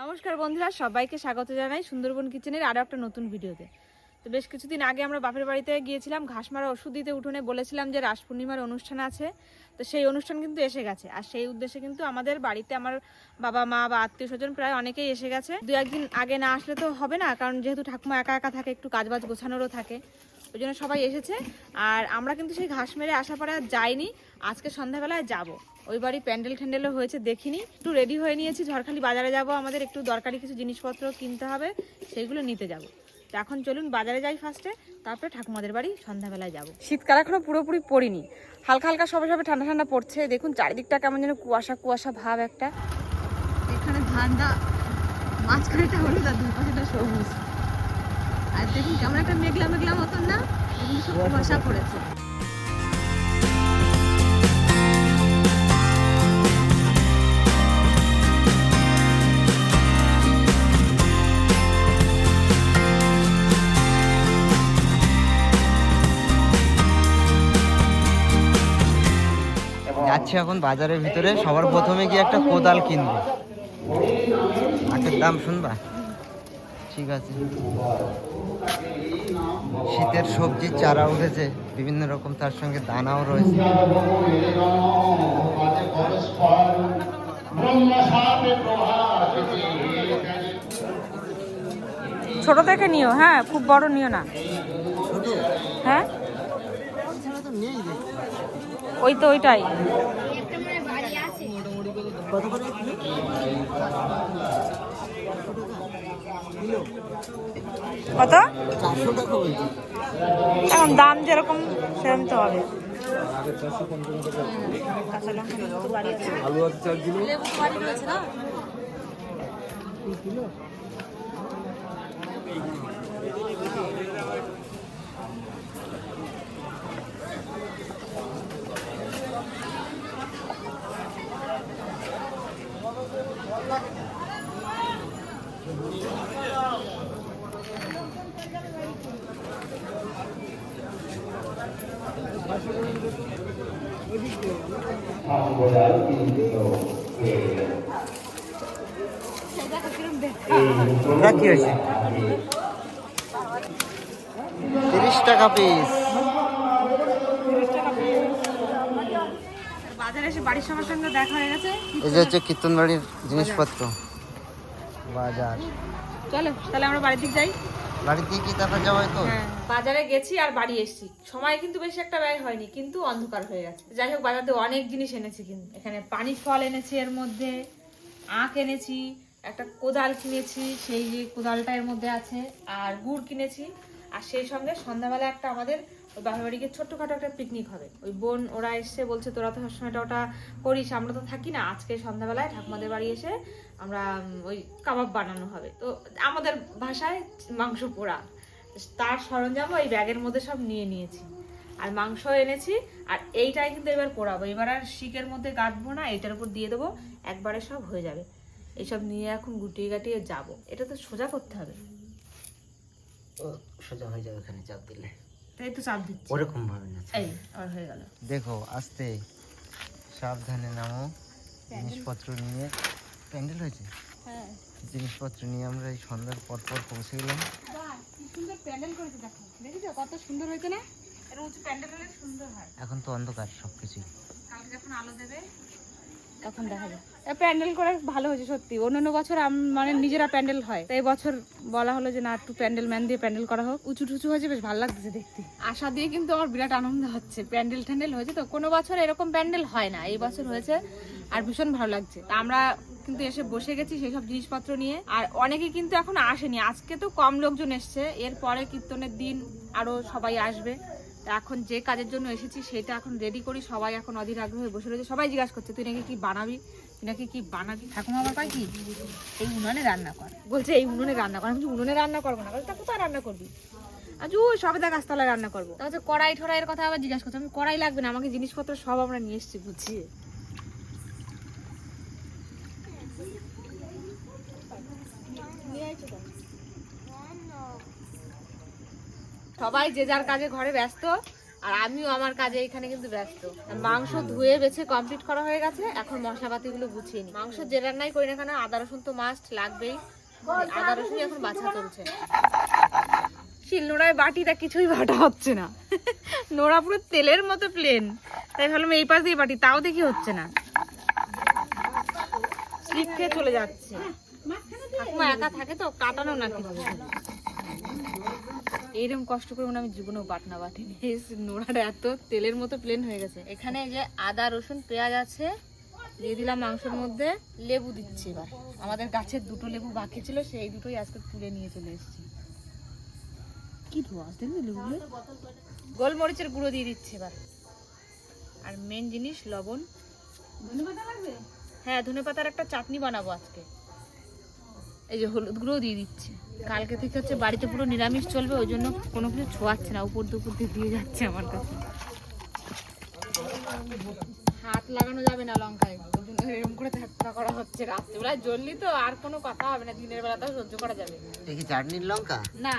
নমস্কার বন্ধুরা, সবাইকে স্বাগত জানাই সুন্দরবন কিচেনের আরও একটা নতুন ভিডিওতে। তো বেশ কিছুদিন আগে আমরা বাপের বাড়িতে গিয়েছিলাম, ঘাস মারা ওষুধ দিতে উঠোনে বলেছিলাম যে রাস পূর্ণিমার অনুষ্ঠান আছে। তো সেই অনুষ্ঠান কিন্তু এসে গেছে। আর সেই উদ্দেশ্যে কিন্তু আমাদের বাড়িতে আমার বাবা মা বা আত্মীয় স্বজন প্রায় অনেকেই এসে গেছে। দু একদিন আগে না আসলে তো হবে না, কারণ যেহেতু ঠাকুমা একা একা থাকে, একটু কাজবাজ গোছানোরও থাকে। ওই জন্য সবাই এসেছে। আর আমরা কিন্তু সেই ঘাস মেরে আসার পরে আর যাইনি। আজকে সন্ধ্যাবেলায় যাব। ওই বাড়ি প্যান্ডেল ট্যান্ডেলও হয়েছে, দেখিনি। একটু রেডি হয়ে নিয়েছি, ঝড়খালি বাজারে যাব আমাদের, একটু দরকারি কিছু জিনিসপত্র কিনতে হবে, সেইগুলো নিতে যাব। তো এখন চলুন বাজারে যাই ফার্স্টে তারপরে ঠাকুমাদের বাড়ি সন্ধ্যাবেলায় যাব। শীতকাল এখনও পুরোপুরি পড়িনি। হালকা হালকা সবে সবে ঠান্ডা ঠান্ডা পড়ছে। দেখুন, চারিদিকটা কেমন যেন কুয়াশা কুয়াশা ভাব একটা। এখানে ধানটা মাঝখানেটা হলুদ আর দুই পাশেটা সবুজ। আর দেখুন কেমন একটা মেঘলা মেঘলা মতন না? এগুলো সব কুয়াশা পড়েছে। যাচ্ছি এখন বাজারের ভিতরে। সবার প্রথমে গিয়ে একটা কোদাল কিনবো। আখের দাম শুনবা? ঠিক আছে। শীতের সবজির চারা উঠেছে বিভিন্ন রকম তার সঙ্গে দানাও রয়েছে। ছোট থেকে নিও হ্যাঁ খুব বড় নিও না। হ্যাঁ? ওই তো ওইটাই। কত? এখন দাম যেরকম সেরকম তো হবে। আছে। বাড়ি রয়েছে না কি হয়েছে? তিরিশ টাকা পিস বাজারে এসে বাড়ির সবার সঙ্গে দেখা হয়ে গেছে। এই যে হচ্ছে কীর্তনবাড়ির জিনিসপত্র। বাজার। চলো তাহলে আমরা বাড়ির দিক যাই। বাড়িতে কি দেখা যাবে তো? হ্যাঁ, বাজারে গেছি আর বাড়ি এসেছি। সময় কিন্তু বেশি একটা ব্যয় হয়নি কিন্তু অন্ধকার হয়ে গেছে। যাই হোক বাজারে অনেক জিনিস এনেছি কিন্তু। এখানে পানি ফল এনেছি এর মধ্যে আখ এনেছি একটা কোদাল কিনেছি সেই যে কোদালটা এর মধ্যে আছে আর গুড় কিনেছি। আর সেই সঙ্গে সন্ধ্যাবেলা একটা আমাদের ওই বাপের গিয়ে ছোট্টখাটো একটা পিকনিক হবে। ওই বোন, ওরা এসছে বলছে, তোরা তো সবসময় এটা ওটা করিস, আমরা তো থাকি না। আজকে সন্ধ্যাবেলায় ঠাকুমাদের বাড়ি এসে আমরা ওই কাবাব বানানো হবে। তো আমাদের ভাষায় মাংস পোড়া। তার সরঞ্জাম ওই ব্যাগের মধ্যে সব নিয়ে নিয়েছি। আর মাংস এনেছি, আর এইটাই কিন্তু এবার পোড়াবো। এবার আর শিকের মধ্যে গাঁথবো না, এটার উপর দিয়ে দেবো, একবারে সব হয়ে যাবে। এইসব নিয়ে এখন গুটিয়ে গাটিয়ে যাব। এটা তো সোজা করতে হবে। সোজা হয়ে যাবে এখানে চাপ দিলে। তাই তো চাপ দিচ্ছি। ওরকম ভাবে না। এই আর হয়ে গেল। দেখো আস্তে। সাবধানে নামো। জিনিসপত্র নিয়ে। প্যান্ডেল হয়েছে? হ্যাঁ। জিনিসপত্র নিয়ে আমরা এই সন্ধ্যার পর পর পৌঁছে গেলাম। কি সুন্দর প্যান্ডেল করেছে দেখো। দেখেছ? কত সুন্দর হয়েছে না? এর উঁচু প্যান্ডেল হলে সুন্দর হয়। এখন তো অন্ধকার সবকিছু কালকে যখন আলো দেবে তখন দেখা যাবে প্যান্ডেল করে ভালো হয়েছে সত্যি। অন্যান্য বছর মানে নিজেরা প্যান্ডেল হয়। তাই বছর বলা হলো যে, না, একটু প্যান্ডেল ম্যান দিয়ে প্যান্ডেল করা হোক। উঁচু টুচু হয়েছে, বেশ ভালো লাগতেছে দেখতে। আশা দিয়ে কিন্তু আমার বিরাট আনন্দ হচ্ছে। প্যান্ডেল ট্যান্ডেল হয়েছে তো, কোনো বছর এরকম প্যান্ডেল হয় না। এই বছর হয়েছে আর ভীষণ ভালো লাগছে। তা আমরা কিন্তু এসে বসে গেছি সেই সব জিনিসপত্র নিয়ে। আর অনেকে কিন্তু এখন আসেনি। আজকে তো কম লোকজন এসছে। এরপরে কীর্তনের দিন আরও সবাই আসবে। এখন যে কাজের জন্য এসেছি সেটা এখন রেডি করি। সবাই এখন অধীর আগ্রহে বসে রয়েছে। সবাই জিজ্ঞাসা করছে, তুই নাকি কি বানাবি? তুই নাকি কি বানাবি? ঠাকুমা আমার পাই কি? এই উনুনে রান্না কর। বলছে, এই উনুনে রান্না কর। আমি উনুনে রান্না করব না। তা কোথায় রান্না করবি? আজ ও সবেদা গাছতলায় রান্না করব। তা হচ্ছে কড়াই ঠড়াইয়ের কথা আবার জিজ্ঞাসা করছে। আমি কড়াই লাগবে না, আমাকে জিনিসপত্র সব আমরা নিয়ে এসেছি বুঝিয়ে সবাই যে যার কাজে ঘরে ব্যস্ত আর আমিও আমার কাজে এখানে কিন্তু ব্যস্ত। মাংস ধুয়ে বেছে কমপ্লিট করা হয়ে গেছে এখন মশলাপাতি গুলো গুছিয়ে নি মাংস যে রান্নাই করি না কেন আদা রসুন তো মাস্ট লাগবেই। আদা রসুন এখন বাছা চলছে। শিল নোড়ায় বাটিটা কিছুই বাটা হচ্ছে না। নোড়া পুরো তেলের মতো প্লেন তাই ভাবলাম এই পাশ দিয়ে বাটি তাও দেখি হচ্ছে না। স্লিপ খেয়ে চলে যাচ্ছে। ঠাকুমা একা থাকে তো কাটানো না কিছু এইরকম কষ্ট করে মনে আমি জীবনেও বাটনা বাটিনি এই নোড়াটা এত তেলের মতো প্লেন হয়ে গেছে। এখানে যে আদা রসুন পেঁয়াজ আছে দিয়ে দিলাম মাংসের মধ্যে। লেবু দিচ্ছি এবার। আমাদের গাছের দুটো লেবু বাকি ছিল সেই দুটোই আজকে তুলে নিয়ে চলে এসেছি। কি ধোয়া? দেখবি লেবুগুলো? গোলমরিচের গুঁড়ো দিয়ে দিচ্ছি এবার। আর মেন জিনিস লবণ। হ্যাঁ ধনে পাতার একটা চাটনি বানাবো আজকে। এই যে হলুদ গুঁড়ো দিয়ে দিচ্ছে। কালকে থেকে হচ্ছে বাড়িতে পুরো নিরামিষ চলবে ওই জন্য কোনো কিছু ছোঁয়াচ্ছে না উপর দুপুর দিয়ে দিয়ে যাচ্ছে আমার কাছে। হাত লাগানো যাবে না লঙ্কায়। ওই জন্য এরকম করে ধাক্কা করা হচ্ছে রাত্রিবেলায় জ্বললি তো আর কোনো কথা হবে না দিনের বেলাতেও সহ্য করা যাবে দেখি চাটনির লঙ্কা? না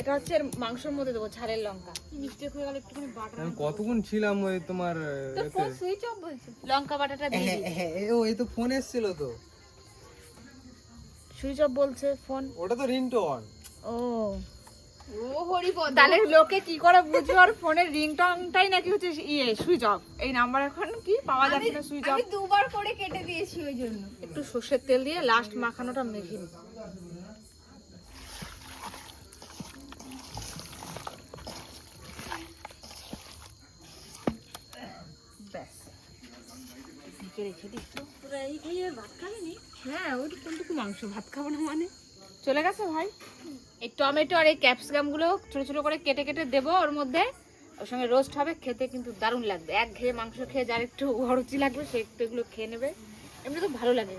এটা হচ্ছে এর মাংসের মধ্যে দেবো ঝালের লঙ্কা। মিস্টেক হয়ে গেল একটুখানি বাটা আমি কতক্ষণ ছিলাম ওই তোমার তোর ফোন সুইচ অফ বলছে। লঙ্কা বাটাটা দিয়ে দিই ও এই তো ফোন এসেছিল তো। সুইচ অফ বলছে ফোন। ওটা তো রিংটোন। ও। তাহলে লোকে কি করে বুঝবে? ওর ফোনের রিংটংটাই নাকি হচ্ছে ইয়ে সুইচ অফ। এই নাম্বার এখন কি পাওয়া যাচ্ছে না সুইচ অফ? দুবার করে কেটে দিয়েছি ওই জন্য। একটু সর্ষের তেল দিয়ে লাস্ট মাখানোটা মেখে নিই ঢেকে রেখে দিই। তোরা ভাত খাবি নি? হ্যাঁ ওই কোনটুকু মাংস। ভাত খাব না মানে। চলে গেছে ভাই? এই টমেটো আর এই ক্যাপসিকামগুলো ছোট ছোট করে কেটে কেটে দেবো ওর মধ্যে। ওর সঙ্গে রোস্ট হবে খেতে কিন্তু দারুণ লাগবে। এক ঘেয়ে মাংস খেয়ে যার একটু অরুচি লাগবে সে একটু এগুলো খেয়ে নেবে। এমনি তো ভালো লাগে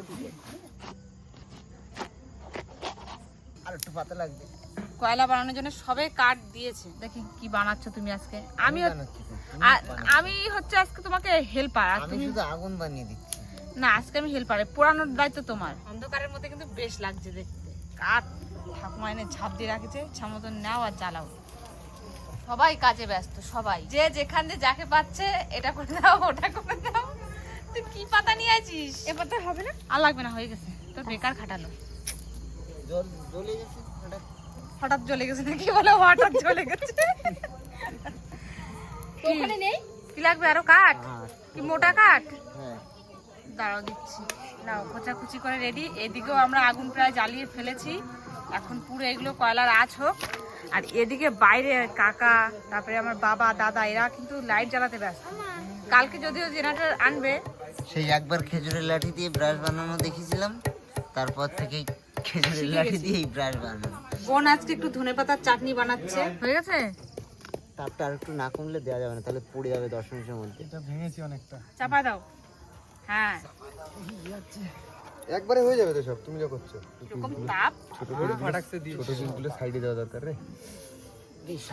আর একটু পাতা লাগবে। কয়লা বানানোর জন্য সবে কাঠ দিয়েছে। দেখি কি বানাচ্ছ তুমি আজকে? আমি। আমি হচ্ছে আজকে তোমাকে হেল্পার আর তুমি শুধু আগুন বানিয়ে দিচ্ছি। না আজকে আমি হেল্পার পোড়ানোর দায়িত্ব তোমার। অন্ধকারের মধ্যে কিন্তু বেশ লাগছে দেখতে। কাঠ ঠাকুমা এনে ঝাঁপ দিয়ে রাখেছে মতন নাও আর জ্বালাও। সবাই কাজে ব্যস্ত সবাই। যে যেখান দিয়ে যাকে পাচ্ছে এটা করে দাও ওটা করে দাও। তুই কি পাতা নিয়ে আছিস এবার তো হবে না? আর লাগবে না হয়ে গেছে। তোর বেকার খাটালো। জল জ্বলে গেছে ওটা হঠাৎ জ্বলে গেছে না কি বলে হঠাৎ জ্বলে গেছে। ওখানে নেই? কি লাগবে আরও কাঠ? কি মোটা কাঠ? হ্যাঁ। দাঁড়াও দিচ্ছি। নাও খোঁচাখুচি করে রেডি এদিকেও আমরা আগুন প্রায় জ্বালিয়ে ফেলেছি। এখন পুরো এগুলো কয়লার আঁচ হোক। আর এদিকে বাইরে কাকা তারপরে আমার বাবা দাদা এরা কিন্তু লাইট জ্বালাতে ব্যস্ত। কালকে যদিও জেনারেটর আনবে। সেই একবার খেজুরের লাঠি দিয়ে ব্রাশ বানানো দেখেছিলাম। তারপর থেকে খেজুরের লাঠি দিয়েই ব্রাশ বানানো। বোন আজকে একটু ধনে পাতার চাটনি বানাচ্ছে। হয়ে গেছে? তাপটা আর একটু না কমলে দেওয়া যাবে না তাহলে পড়ে যাবে দশ মিনিটের মধ্যে। এটা ভেঙেছি অনেকটা। চাপা দাও। হ্যাঁ। একবারে হয়ে যাবে তো সব তুমি যা করছ। এরকম তাপ? ছোট করে ফাটাকতে দিয়ে ছোট পিসগুলো সাইডে দেওয়া দরকার রে।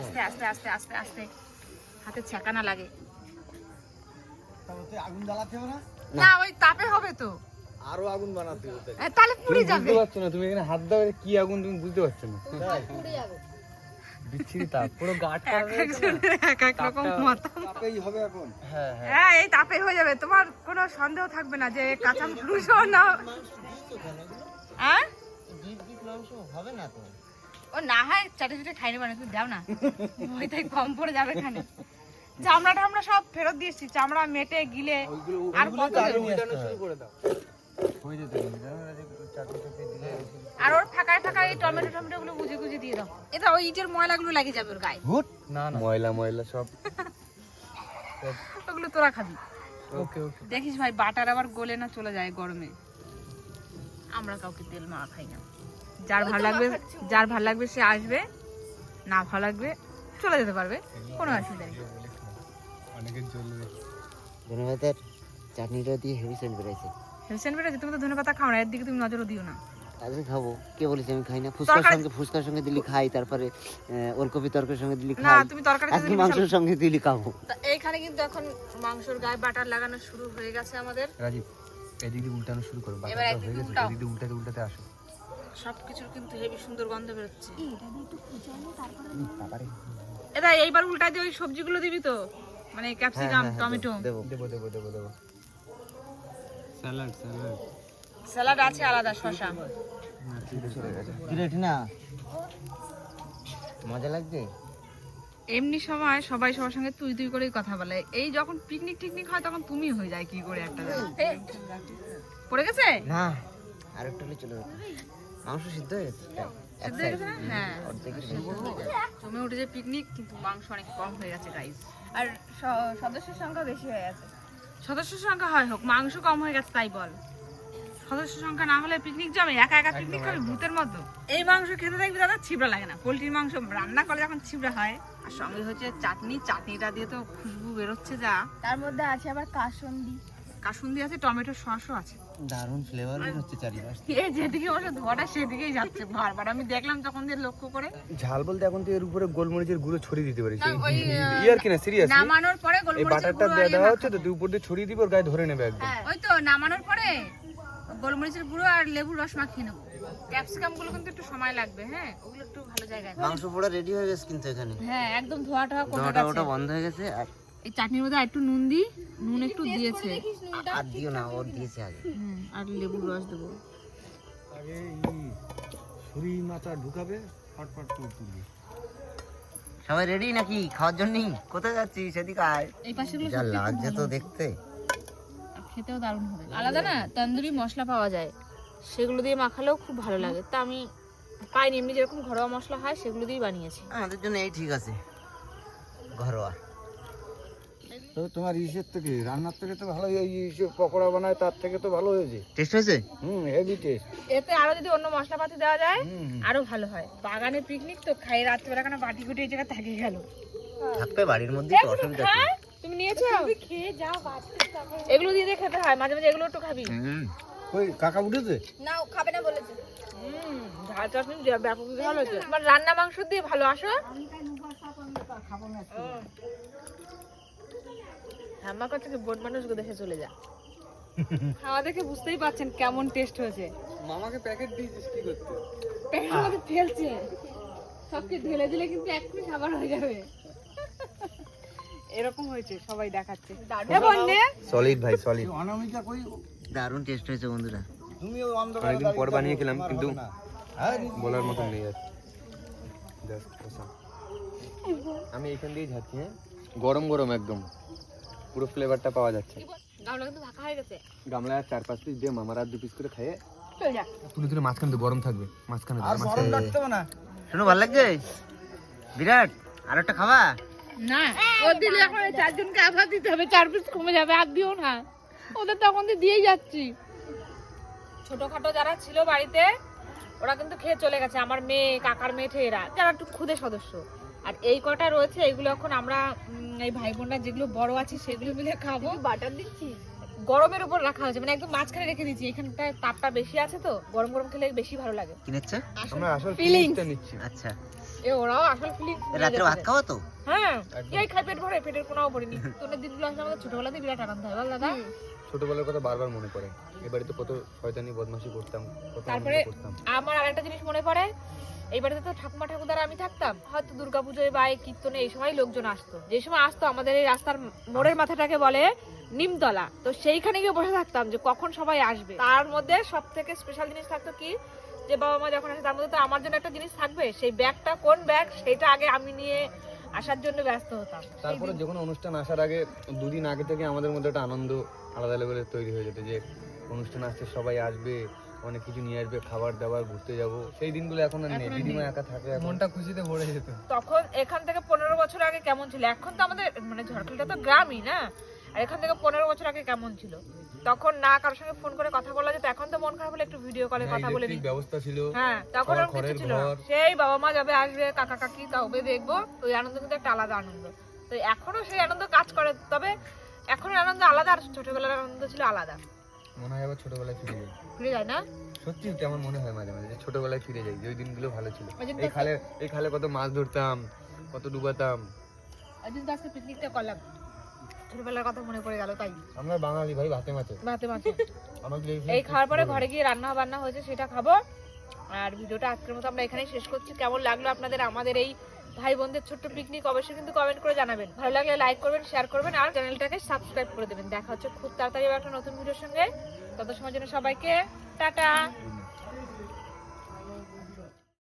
আস্তে আস্তে আস্তে আস্তে আস্তে। হাতে ছ্যাঁকা না লাগে। আগুন জ্বালাতে হবে না? না ওই তাপে হবে তো। আরও আগুন বানাতে হবে। এ, তাহলে পুড়ে যাবে। বুঝতে পারছ না তুমি এখানে হাত দাও কি আগুন তুমি বুঝতে পারছ না? বিচ্ছিরি তাপ পুরো গাঠ এক এক এক রকম মত তাপেই হবে এখন। হ্যাঁ হ্যাঁ। হ্যাঁ এই তাপে হয়ে যাবে। তোমার কোনো সন্দেহ থাকবে না যে কাঁচা মানুষও না হ্যাঁ? ডিপ ডিপ মাংস হবে না তো? ও না হয় চাটে চাটে খাইনি মানে তুমি দাও না। ওই তাই কম পড়ে যাবে এখানে। চামড়াটা আমরা সব ফেরত দিয়েছি চামড়া মেটে গিলে আর কত? শুরু করে দাও। আর ওর ফাঁকায় ফাঁকায় এই টমেটো টমেটো গুলো গুজে গুজে দিয়ে দাও। এটা ওই ইটের ময়লাগুলো লাগে যাবে ওর গায়ে। হুট না না। ময়লা ময়লা সব। ওগুলো তোরা খাবি। ওকে ওকে দেখিস ভাই বাটার আবার গলে না চলে যায় গরমে। আমরা কাউকে তেল মারা খাই না। যার ভালো লাগবে যার ভালো লাগবে সে আসবে। না ভালো লাগবে চলে যেতে পারবে। কোনো অসুবিধা নেই। অনেকের জ্বলবে ধন্যবাদের চাটনিটা দিয়ে হেভি সেন্ট বেড়েছে হেলসেন বেড়েছে তুমি তো ধনে পাতা খাও না এর দিকে তুমি নজরও দিও না। আজকে খাব। কে বলেছে আমি খাই না? ফুচকার সঙ্গে ফুচকার সঙ্গে দিলি খাই তারপরে ওলকপি তরকারির সঙ্গে দিলি না তুমি তরকারি আজকে মাংসের সঙ্গে দিলি খাব। এইখানে কিন্তু এখন মাংসর গায়ে বাটার লাগানো শুরু হয়ে গেছে আমাদের। রাজীব এদিক দিয়ে উল্টানো শুরু করো এবার হয়ে গেছে এদিক দিয়ে উল্টাতে উল্টাতে আসো। সব কিন্তু হেভি সুন্দর গন্ধ বেরোচ্ছে। এটা দিয়ে একটু কুচানো তারপরে এটা এইবার উল্টা দিয়ে ওই সবজিগুলো দিবি তো? মানে ক্যাপসিকাম টমেটো। দেবো। দেবো দেবো দেবো দেবো। Salad salad. স্যালাড আছে আলাদা শশা। না মজা লাগছে এমনি সময় সবাই সবার সঙ্গে তুই তুই করেই কথা বলে। এই যখন পিকনিক টিকনিক হয় তখন তুমি হয়ে যায় কি করে একটা পড়ে গেছে? না আর একটু হলে চলে যেত। মাংস সিদ্ধ হয়ে গেছে। সিদ্ধ হয়ে গেছে হ্যাঁ। সিদ্ধ হয়ে জমে উঠেছে পিকনিক কিন্তু মাংস অনেক কম হয়ে গেছে গাইস আর সদস্যের সংখ্যা বেশি হয়ে আছে সদস্য সংখ্যা হয় হোক মাংস কম হয়ে গেছে তাই বল। সদস্য সংখ্যা না হলে পিকনিক যাবে একা একা পিকনিক খাবে ভূতের মতো। এই মাংস খেতে দেখবি দাদা ছিবড়া লাগে না। পোলট্রির মাংস রান্না করে যখন ছিবড়া হয়। আর সঙ্গে হচ্ছে চাটনি চাটনিটা দিয়ে তো খুশবু বেরোচ্ছে যা। তার মধ্যে আছে আবার কাসন্দি। কাসুন্দি আছে টমেটো সসও আছে। দারুণ ফ্লেভার হচ্ছে চারিপাশ এ যেদিকে বসে ধোয়াটা সেদিকেই যাচ্ছে বারবার। আমি দেখলাম তখন দিয়ে লক্ষ্য করে। ঝাল বলতে এখন তো এর উপরে গোলমরিচের গুঁড়ো ছড়িয়ে দিতে পারিস ইয়ার কিনা সিরিয়াস নামানোর পরে গোলমরিচের বাটারটা গুঁড়ো দেওয়া হচ্ছে তো তুই উপর দিয়ে ছড়িয়ে দিবি ওর গায়ে ধরে নেবে একদম। ওই তো নামানোর পরে গোলমরিচের গুঁড়ো আর লেবুর রস মাখিয়ে নেব। ক্যাপসিকামগুলো কিন্তু একটু সময় লাগবে হ্যাঁ? ওগুলো একটু ভালো জায়গায়। মাংস পোড়া রেডি হয়ে গেছে কিন্তু এখানে। হ্যাঁ একদম ধোয়া টোয়া ওটা বন্ধ হয়ে গেছে আর এই চাটনির মধ্যে একটু নুন দি নুন একটু দিয়েছে। আর দিও না ওর দিয়েছে আগে। আর লেবুর রস দেবো। আগে ছুরি মাথা ঢুকাবে ফটফট করে তুলবি। সবাই রেডি নাকি? খাওয়ার জন্য কোথায় যাচ্ছিস? সেদিকে আয়। এই পাশেগুলো যা লাগছে তো দেখতে। খেতেও দারুণ হবে। আলাদা না তন্দুরি মশলা পাওয়া যায়। সেগুলো দিয়ে মাখালেও খুব ভালো লাগে। তা আমি পাইনি। এমনি যেরকম ঘরোয়া মশলা হয় সেগুলো দিয়েই বানিয়েছি। আমাদের জন্য এই ঠিক আছে। ঘরোয়া। তো তোমার ইসের থেকে রান্নার থেকে তো ভালো এই ইসে পকোড়া বানায় তার থেকে তো ভালো হয়েছে। টেস্ট হয়েছে? হুম হেভি টেস্ট এতে আরও যদি অন্য মশলাপাতি দেওয়া যায় আরও ভালো হয়। বাগানে পিকনিক তো খাই রাত্রিবেলা কেন বাটি কুটি এই জায়গায় থাকে গেল থাকবে বাড়ির মধ্যে তো অসুবিধা তুমি নিয়েছো খেয়ে যাও এগুলো দিয়ে দিয়ে খেতে হয় মাঝে মাঝে এগুলো একটু খাবি। হুম। ওই কাকা উঠেছে? না ও খাবে না বলেছে। হুম ঝাল চাটনি ব্যাপক ভালো হয়েছে। রান্না মাংস দিয়ে ভালো আসো। আমার কাছে কি বোট মানুষ দেশে চলে যা। খাওয়া দেখে বুঝতেই পারছেন কেমন টেস্ট হয়েছে। মামাকে প্যাকেট দিয়েছিস কি করতে? প্যাকেটের মধ্যে ফেলছে। সবকে ঢেলে দিলে কিন্তু এক্ষুনি খাবার হয়ে যাবে। এরকম হয়েছে সবাই দেখাচ্ছে। সলিড ভাই সলিড দারুণ টেস্ট হয়েছে বন্ধুরা। তুমিও অনেকদিন পর বানিয়ে খেলাম কিন্তু হ্যাঁ বলার মতন নেই আর আমি এখান দিয়ে যাচ্ছি হ্যাঁ? গরম গরম একদম। পুরো ফ্লেভারটা পাওয়া যাচ্ছে। গামলা কিন্তু ফাঁকা হয়ে গেছে। গামলা আর চার পাঁচ পিস দিয়ে মামার আর দু পিস করে খেয়ে চল যা তুলে তুলে মাঝখানে তো গরম থাকবে মাঝখানে আর গরম না। শোনো ভালো লাগছে? বিরাট আর একটা খাবা? না ও দিলে এখন চারজনকে আবার দিতে হবে চার পিস কমে যাবে আর দিও না। ওদের তখন দিয়ে দিয়েই যাচ্ছি। ছোটখাটো যারা ছিল বাড়িতে ওরা কিন্তু খেয়ে চলে গেছে। আমার মেয়ে কাকার মেয়ে ঠেয়েরা যারা একটু খুদে সদস্য। আর এই কটা রয়েছে এগুলো এখন আমরা এই ভাই বোনরা যেগুলো বড় আছে সেগুলো মিলে খাব। বাটার দিচ্ছি? গরমের উপর রাখা হয়েছে মানে একদম মাঝখানে রেখে দিচ্ছি এখানটা তাপটা বেশি আছে তো গরম গরম খেলে বেশি ভালো লাগে। কিনেছে? আমরা আসল Feelings. নিচ্ছি। আচ্ছা। এ ওরাও আসলে ফিলিং রাত্রে ভাত খাওয়া তো? হ্যাঁ এই খাই পেট ভরে পেটের কোনাও দিনগুলো আসলে আমাদের ছোটবেলাতে বিরাট আনন্দ হয় বল দাদা? ছোটবেলার কথা বারবার মনে পড়ে। এবারে তো কত শয়তানি বদমাশি করতাম তারপরে আমার আরেকটা জিনিস মনে পড়ে এই বাড়িতে তো ঠাকুমা ঠাকুরদারা আমি থাকতাম। হয়তো দুর্গাপুজোয় বা এই কীর্তনে এই সময় লোকজন আসতো। যে সময় আসতো আমাদের এই রাস্তার মোড়ের মাথাটাকে বলে নিমতলা। তো সেইখানে গিয়ে বসে থাকতাম যে কখন সবাই আসবে। তার মধ্যে সব থেকে স্পেশাল জিনিস থাকতো কি? যে বাবা মা যখন আসে তার মধ্যে তো আমার জন্য একটা জিনিস থাকবে। সেই ব্যাগটা কোন ব্যাগ সেটা আগে আমি নিয়ে আসার জন্য ব্যস্ত হতাম। তারপরে যে কোনো অনুষ্ঠান আসার আগে দুদিন আগে থেকে আমাদের মধ্যে একটা আনন্দ আলাদা লেভেলের তৈরি হয়ে যেত যে অনুষ্ঠান আসছে সবাই আসবে অনেক কিছু নিয়ে আসবে খাবার দাবার ঘুরতে যাব। সেই দিনগুলো এখন আর নেই দিদিমা একা থাকে মনটা খুশিতে ভরে যেত। তখন এখান থেকে পনেরো বছর আগে কেমন ছিল? এখন তো আমাদের মানে ঝড়খালিটা তো গ্রামই না? আর এখান থেকে পনেরো বছর আগে কেমন ছিল? তখন না কারোর সঙ্গে ফোন করে কথা বলা যেত। এখন তো মন খারাপ হলে একটু ভিডিও কলে কথা বলে নিই ব্যবস্থা ছিল। হ্যাঁ তখন ওরকম কিছু ছিল সেই বাবা মা যাবে আসবে কাকা কাকি তবে দেখব ওই আনন্দ কিন্তু একটা আলাদা আনন্দ। তো এখনও সেই আনন্দ কাজ করে তবে এখনের আনন্দ আলাদা আর ছোটবেলার আনন্দ ছিল আলাদা। মনে হয় আবার ছোটবেলায় ফিরে যাই। ফিরে যায় না? সত্যি তেমন মনে হয় মাঝে মাঝে যে ছোটবেলায় ফিরে যাই যে ওই দিনগুলো ভালো ছিল। এই খালে এই খালে কত মাছ ধরতাম কত ডুবাতাম। আজকে পিকনিকটা করলাম। ছোটবেলার কথা মনে পড়ে গেল তাই। আমরা বাঙালি ভাই ভাতে মাছে। মাতে আমাদের এই খাওয়ার পরে ঘরে গিয়ে রান্না বান্না হয়েছে সেটা খাব। আর ভিডিওটা আজকের মতো আমরা এখানেই শেষ করছি। কেমন লাগল আপনাদের আমাদের এই ভাই বোনদের ছোট্ট পিকনিক অবশ্যই কিন্তু কমেন্ট করে জানাবেন। ভালো লাগলে লাইক করবেন শেয়ার করবেন আর চ্যানেলটাকে সাবস্ক্রাইব করে দেবেন। দেখা হচ্ছে খুব তাড়াতাড়ি একটা নতুন ভিডিওর সঙ্গে। তত সময় জন্য সবাইকে টাটা।